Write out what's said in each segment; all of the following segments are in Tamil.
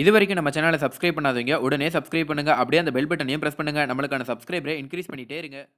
இது வரைக்கும் நம்ம சேனலை சப்ஸ்கிரைப் பண்ணாதவங்க உடனே சப்ஸ்கிரைப் பண்ணுங்க. அப்படியே அந்த பெல் பட்டனையும் பிரஸ் பண்ணுங்க. நம்மளுக்கான சப்ஸ்கிரைபரை இன்க்ரீஸ் பண்ணிட்டே இருங்க.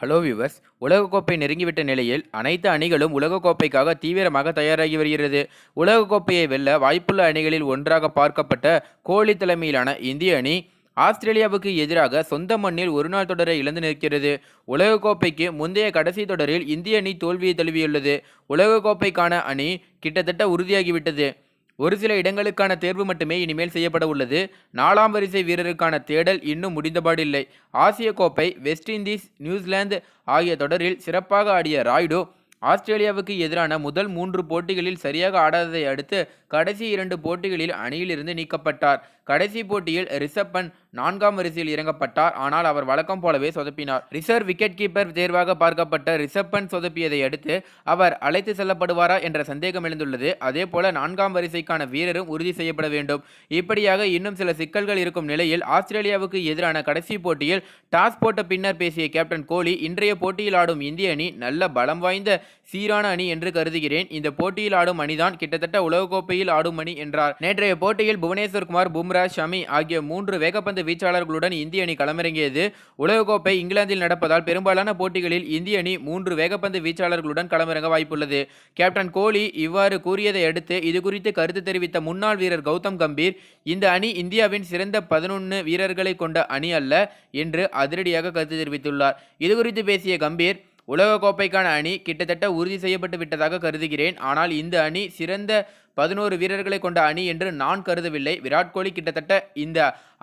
ஹலோ வியூவர்ஸ் உலகக்கோப்பை நெருங்கிவிட்ட நிலையில் அனைத்து அணிகளும் உலகக்கோப்பைக்காக தீவிரமாக தயாராகி வருகிறது. உலகக்கோப்பையை வெல்ல வாய்ப்புள்ள அணிகளில் ஒன்றாக பார்க்கப்பட்ட கோலி தலைமையிலான இந்திய அணி ஆஸ்திரேலியாவுக்கு எதிராக சொந்த மண்ணில் ஒருநாள் தொடரை இழந்து நிற்கிறது. உலகக்கோப்பைக்கு முந்தைய கடைசி தொடரில் இந்திய அணி தோல்வியை தழுவியுள்ளது. உலகக்கோப்பைக்கான அணி கிட்டத்தட்ட உறுதியாகிவிட்டது. ஒரு சில இடங்களுக்கான தேர்வு மட்டுமே இனிமேல் செய்யப்பட உள்ளது. நாலாம் வரிசை வீரருக்கான தேடல் இன்னும் முடிந்தபாடில்லை. ஆசிய கோப்பை வெஸ்ட் இண்டீஸ் நியூசிலாந்து ஆகிய தொடரில் சிறப்பாக ஆடிய ராய்டு ஆஸ்திரேலியாவுக்கு எதிரான முதல் மூன்று போட்டிகளில் சரியாக ஆடாததை அடுத்து கடைசி இரண்டு போட்டிகளில் அணியிலிருந்து நீக்கப்பட்டார். கடைசி போட்டியில் ரிஷப் பண்ட் நான்காம் வரிசையில் இறங்கப்பட்டார். ஆனால் அவர் வழக்கம் போலவே சொதப்பினார். ரிசர்வ் விக்கெட் கீப்பர் தேர்வாக பார்க்கப்பட்ட ரிஷப் பண்ட் சொதப்பியதை அடுத்து அவர் அழைத்து செல்லப்படுவாரா என்ற சந்தேகம் எழுந்துள்ளது. அதே போல நான்காம் வரிசைக்கான வீரரும் உறுதி செய்யப்பட வேண்டும். இப்படியாக இன்னும் சில சிக்கல்கள் இருக்கும் நிலையில் ஆஸ்திரேலியாவுக்கு எதிரான கடைசி போட்டியில் டாஸ் போட்ட பின்னர் பேசிய கேப்டன் கோலி இன்றைய போட்டியில் ஆடும் இந்திய அணி நல்ல பலம் வாய்ந்த சீரான அணி என்று கருதுகிறேன். இந்த போட்டியில் ஆடும் அணிதான் கிட்டத்தட்ட உலகக்கோப்பையில் ஆடும் அணி என்றார். நேற்றைய போட்டியில் புவனேஸ்வர் குமார் பும்ரா ஷமி ஆகிய மூன்று வேகப்பந்து வீச்சாளர்களுடன் இந்திய அணி களமிறங்கியது. உலகக்கோப்பை இங்கிலாந்தில் நடப்பதால் பெரும்பாலான போட்டிகளில் இந்திய அணி மூன்று வேகப்பந்து வீச்சாளர்களுடன் களமிறங்க வாய்ப்புள்ளது. கேப்டன் கோலி இவ்வாறு கூறியதை அடுத்து இது குறித்து கருத்து தெரிவித்த முன்னாள் வீரர் கௌதம் கம்பீர் இந்த அணி இந்தியாவின் சிறந்த பதினொன்று வீரர்களை கொண்ட அணி அல்ல என்று அதிரடியாக கருத்து தெரிவித்துள்ளார். இது குறித்து பேசிய கம்பீர் உலகக்கோப்பைக்கான அணி கிட்டத்தட்ட உறுதி செய்யப்பட்டு விட்டதாக கருதுகிறேன். ஆனால் இந்த அணி சிறந்த பதினோரு வீரர்களை கொண்ட அணி என்று நான் கருதவில்லை. விராட் கோலி கிட்டத்தட்ட இந்த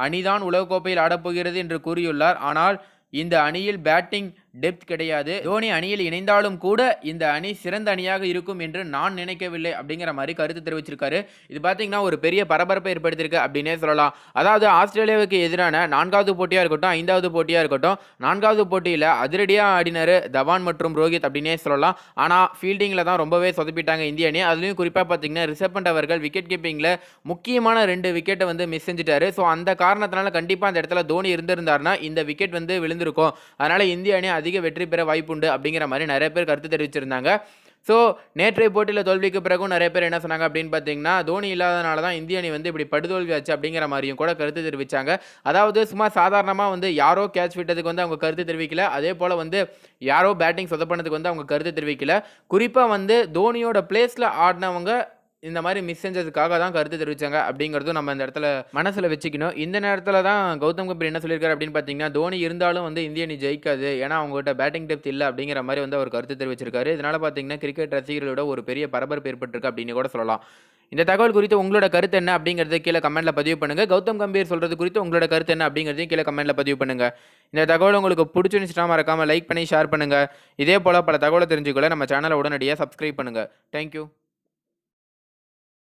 அணிதான் உலகக்கோப்பையில் ஆடப்போகிறது என்று கூறியுள்ளார். ஆனால் இந்த அணியில் பேட்டிங் டெப்த் கிடையாது. தோனி அணியில் இணைந்தாலும் கூட இந்த அணி சிறந்த அணியாக இருக்கும் என்று நான் நினைக்கவில்லை அப்படிங்கிற மாதிரி கருத்து தெரிவிச்சிருக்காரு. இது பார்த்தீங்கன்னா ஒரு பெரிய பரபரப்பை ஏற்படுத்தியிருக்கு அப்படின்னே சொல்லலாம். அதாவது ஆஸ்திரேலியாவுக்கு எதிரான நான்காவது போட்டியாக இருக்கட்டும் ஐந்தாவது போட்டியாக இருக்கட்டும் நான்காவது போட்டியில் அதிரடியாக ஆடினார் தவான் மற்றும் ரோஹித் அப்படின்னே சொல்லலாம். ஆனால் ஃபீல்டிங்கில் தான் ரொம்பவே சொதப்பிட்டாங்க இந்திய அணி. அதுலேயும் குறிப்பாக பார்த்தீங்கன்னா ரிஷப் பண்ட் அவர்கள் விக்கெட் கீப்பிங்கில் முக்கியமான ரெண்டு விக்கெட்டை வந்து மிஸ் செஞ்சுட்டாரு. ஸோ அந்த காரணத்தினால கண்டிப்பாக அந்த இடத்துல தோனி இருந்திருந்தாருன்னா இந்த விக்கெட் வந்து விழுந்திருக்கும். அதனால் இந்திய அணி அதிக வெற்றி பெற வாய்ப்புண்டு அப்படிங்கிற மாதிரி நிறைய பேர் கருத்து தெரிவிச்சிருந்தாங்க. ஸோ நேற்றைய போட்டியில் தோல்விக்கு பிறகும் நிறைய பேர் என்ன சொன்னாங்க அப்படின்னு பார்த்தீங்கன்னா தோனி இல்லாதனால தான் இந்திய அணி வந்து இப்படி படுதோல்வி ஆச்சு அப்படிங்கிற மாதிரியும் கூட கருத்து தெரிவித்தாங்க அதாவது சும்மா சாதாரணமாக வந்து யாரோ கேட்ச் விட்டதுக்கு வந்து அவங்க கருத்து தெரிவிக்கல. அதே போல் வந்து யாரோ பேட்டிங் சொதப்பினதுக்கு வந்து அவங்க கருத்து தெரிவிக்கல. குறிப்பாக வந்து தோனியோட பிளேஸில் ஆடினவங்க இந்த மாதிரி மிஸ் செஞ்சதுக்காக தான் கருத்து தெரிவிச்சாங்க அப்படிங்கிறதும் நம்ம இந்த இடத்துல மனசில் வச்சுக்கணும். இந்த நேரத்தில் தான் கௌதம் கம்பீர் என்ன சொல்லியிருக்காரு அப்படின்னு பார்த்தீங்கன்னா தோனி இருந்தாலும் வந்து இந்திய அணி ஜெயிக்காது. ஏன்னா அவங்ககிட்ட பேட்டிங் டெப்த் இல்லை அப்படிங்கிற மாதிரி வந்து அவர் கருத்து தெரிவிச்சிருக்காரு. இதனால் பார்த்தீங்கன்னா கிரிக்கெட் ரசிகர்களோட ஒரு பெரிய பரபரப்பு ஏற்பட்டிருக்கு அப்படின்னு கூட சொல்லலாம். இந்த தகவல் குறித்து உங்களோட கருத்து என்ன அப்படிங்கிறது கீழே கமெண்ட்டில் பதிவு பண்ணுங்கள் கௌதம் கம்பீர் சொல்கிறது குறித்து உங்களோட கருத்து என்ன அப்படிங்கிறதையும் கீழே கமெண்ட்டில் பதிவு பண்ணுங்கள் இந்த தகவல் உங்களுக்கு பிடிச்சிருந்துச்சுன்னா மறக்காமல் லைக் பண்ணி ஷேர் பண்ணுங்கள் இதே போல் பல தகவலை தெரிஞ்சுக்கொள்ள நம்ம சேனலை உடனடியாக சப்ஸ்கிரைப் பண்ணுங்கள் தேங்க்யூ